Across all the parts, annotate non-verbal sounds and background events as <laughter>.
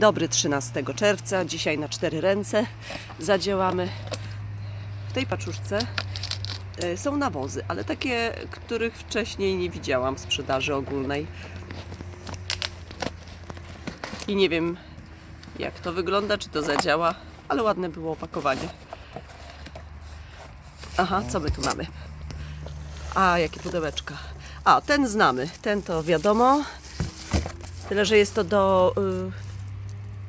Dobry 13 czerwca, dzisiaj na cztery ręce zadziałamy. W tej paczuszce e, są nawozy, ale takie, których wcześniej nie widziałam w sprzedaży ogólnej. I nie wiem jak to wygląda, czy to zadziała, ale ładne było opakowanie. Aha, co my tu mamy? A, jakie pudełeczka. A, ten znamy, ten to wiadomo. Tyle, że jest to do y,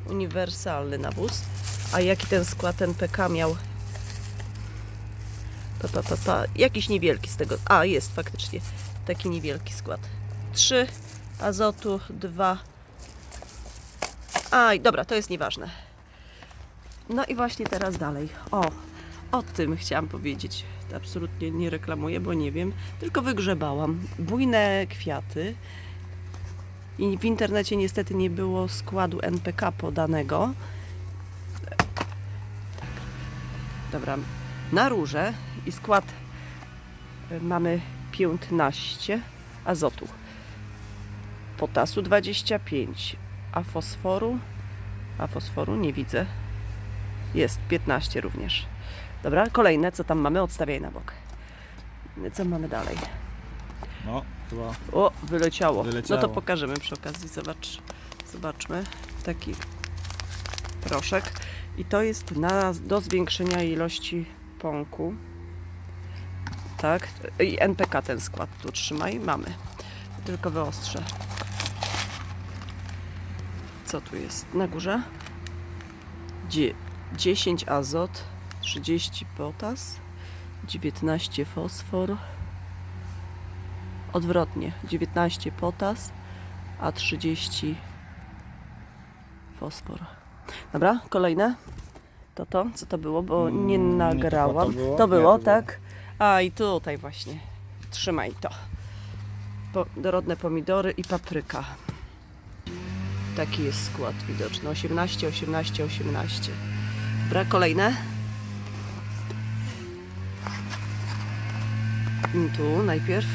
uniwersalny nawóz. A jaki ten skład NPK miał? Pa, pa, pa, pa. Jakiś niewielki z tego. A, jest faktycznie. Taki niewielki skład. 3 azotu, 2. Aj, dobra, to jest nieważne. No i właśnie teraz dalej. O, o tym chciałam powiedzieć. Absolutnie nie reklamuję, bo nie wiem. Tylko wygrzebałam bujne kwiaty. I w internecie niestety nie było składu NPK podanego. Dobra, na róże i skład y, mamy 15 azotu, potasu 25, a fosforu, a fosforu nie widzę, jest 15 również. Dobra, kolejne, co tam mamy, odstawiaj na bok. Co mamy dalej? No, chyba O, wyleciało. Wyleciało. No to pokażemy przy okazji. Zobacz, zobaczmy. Taki proszek. I to jest na, do zwiększenia ilości pąku. Tak. I NPK ten skład tu trzymaj. Mamy. Tylko wyostrzę. Co tu jest na górze? Dzie- 10 azot, 30 potas, 19 fosfor, odwrotnie 19 potas, a 30 fosfor. Dobra, kolejne. To to, co to było, bo Mm, nie nie to nagrałam. to było? To Nie, było, to było. tak? A i tutaj właśnie. Trzymaj to. Po, dorodne pomidory i papryka. Taki jest skład widoczny. 18, 18, 18. Dobra, kolejne. I Tu najpierw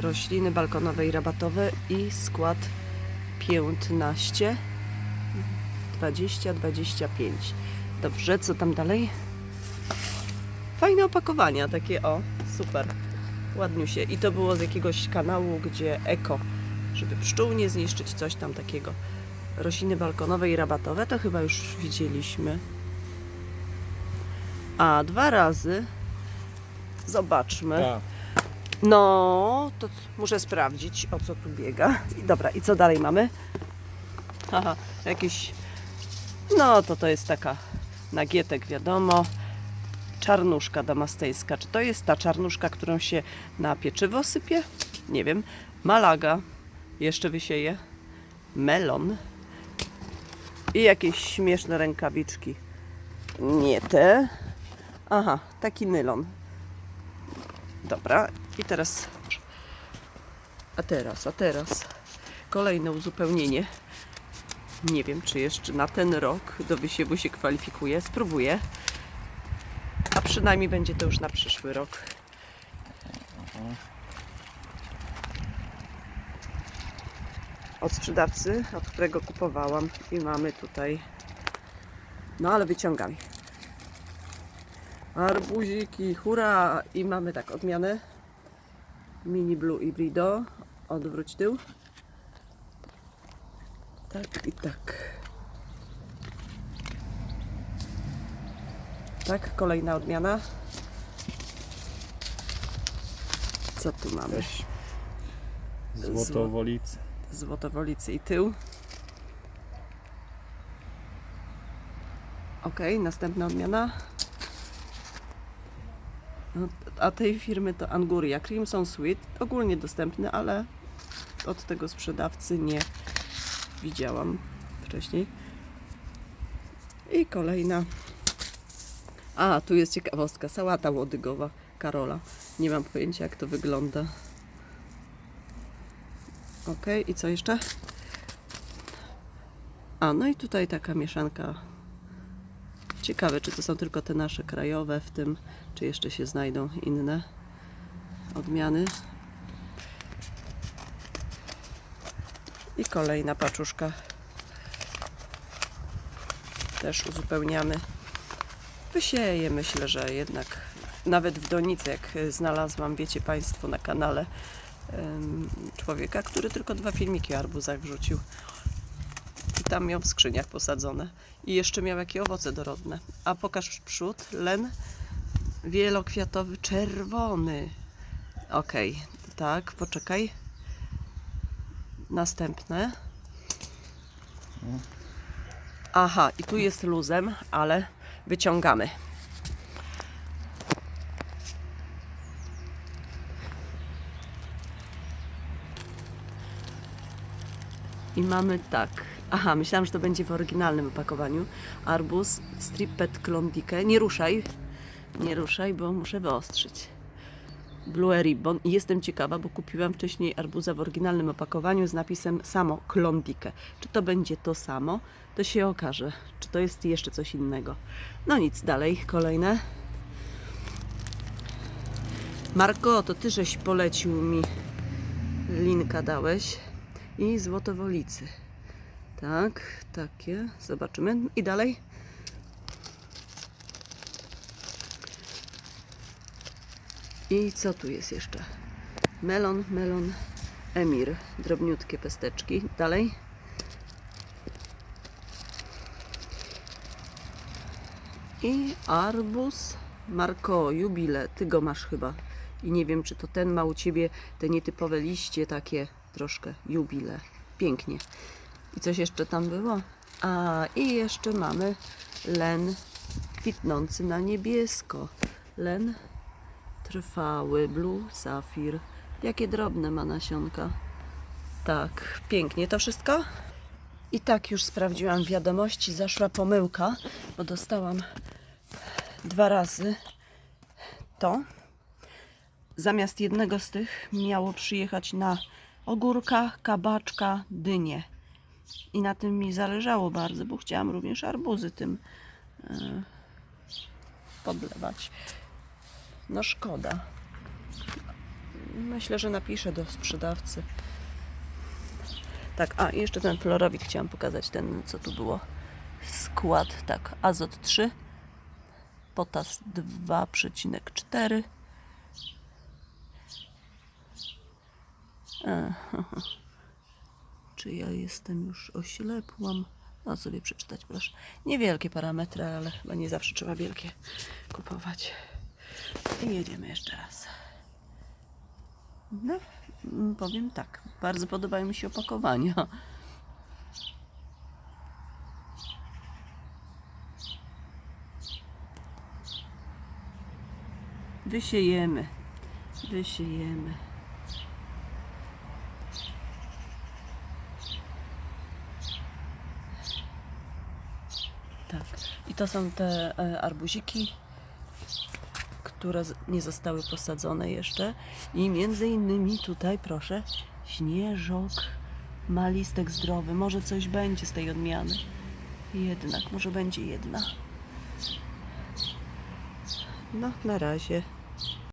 rośliny balkonowe i rabatowe i skład 15 20 25 dobrze, co tam dalej? fajne opakowania, takie o, super. Ładniusie i to było z jakiegoś kanału, gdzie eko żeby pszczół nie zniszczyć, coś tam takiego. Rośliny balkonowe i rabatowe, to chyba już widzieliśmy. A dwa razy zobaczmy. Tak. No, to muszę sprawdzić, o co tu biega. I dobra, i co dalej mamy? Haha, jakiś... No, to to jest taka nagietek, wiadomo. Czarnuszka damastejska. Czy to jest ta czarnuszka, którą się na pieczywo sypie? Nie wiem. Malaga. Jeszcze wysieje. Melon. I jakieś śmieszne rękawiczki. Nie te. Aha, taki nylon. Dobra, i teraz. A teraz, a teraz. Kolejne uzupełnienie. Nie wiem, czy jeszcze na ten rok do wysiewu się kwalifikuje. Spróbuję. A przynajmniej będzie to już na przyszły rok. Od sprzedawcy, od którego kupowałam. I mamy tutaj. No ale wyciągam. Arbuziki, hura! I mamy tak, odmianę. Mini Blue Hybrido. Odwróć tył. Tak i tak. Tak, kolejna odmiana. Co tu mamy? Też Złotowolicy. Złotowolicy i tył. Ok, następna odmiana. No, A tej firmy to Anguria Crimson Sweet. Ogólnie dostępny, ale od tego sprzedawcy nie widziałam wcześniej. I kolejna. A, tu jest ciekawostka. Sałata łodygowa Karola. Nie mam pojęcia jak to wygląda. Ok, i co jeszcze? A, no i tutaj taka mieszanka. Ciekawe, czy to są tylko te nasze krajowe w tym, czy jeszcze się znajdą inne odmiany. I kolejna paczuszka też uzupełniamy. Wysieję, myślę, że jednak nawet w donicy, jak znalazłam, wiecie Państwo, na kanale człowieka, który tylko dwa filmiki o arbuzach wrzucił. Tam miał w skrzyniach posadzone. I jeszcze miał jakie owoce dorodne. A pokaż przód, len wielokwiatowy, czerwony. Okej, tak, poczekaj. Następne. Aha, i tu jest luzem, ale wyciągamy. I mamy tak. Aha, myślałam, że to będzie w oryginalnym opakowaniu. Arbus Stripped Klondike. Nie ruszaj. Nie ruszaj, bo muszę wyostrzyć. Blue Ribbon. Jestem ciekawa, bo kupiłam wcześniej arbuza w oryginalnym opakowaniu z napisem samo Klondike. Czy to będzie to samo? To się okaże. Czy to jest jeszcze coś innego? No nic, dalej. Kolejne. Marko, to ty żeś polecił mi linka dałeś i złotowolicy. Tak, takie. Zobaczymy. I dalej. I co tu jest jeszcze? Melon, melon, emir. Drobniutkie pesteczki. Dalej. I arbuz Marko, jubile. Ty go masz chyba. I nie wiem, czy to ten ma u ciebie te nietypowe liście takie troszkę. Jubile. Pięknie. I coś jeszcze tam było? A, i jeszcze mamy len kwitnący na niebiesko. Len trwały, blue safir. Jakie drobne ma nasionka. Tak, pięknie to wszystko. I tak już sprawdziłam wiadomości. Zaszła pomyłka, bo dostałam dwa razy to. Zamiast jednego z tych miało przyjechać na ogórka, kabaczka, dynie. I na tym mi zależało bardzo, bo chciałam również arbuzy tym e, podlewać. No szkoda. Myślę, że napiszę do sprzedawcy. Tak, a jeszcze ten florowit chciałam pokazać, ten co tu było. Skład, tak, azot 3, potas 2,4. <laughs> Czy ja jestem już oślepłam? No sobie przeczytać proszę. Niewielkie parametry, ale chyba nie zawsze trzeba wielkie kupować. I jedziemy jeszcze raz. No, powiem tak. Bardzo podobają mi się opakowania. Wysiejemy. Wysiejemy. Tak. I to są te e, arbuziki, które nie zostały posadzone jeszcze. I między innymi tutaj, proszę, śnieżok ma listek zdrowy. Może coś będzie z tej odmiany. Jednak, może będzie jedna. No, na razie.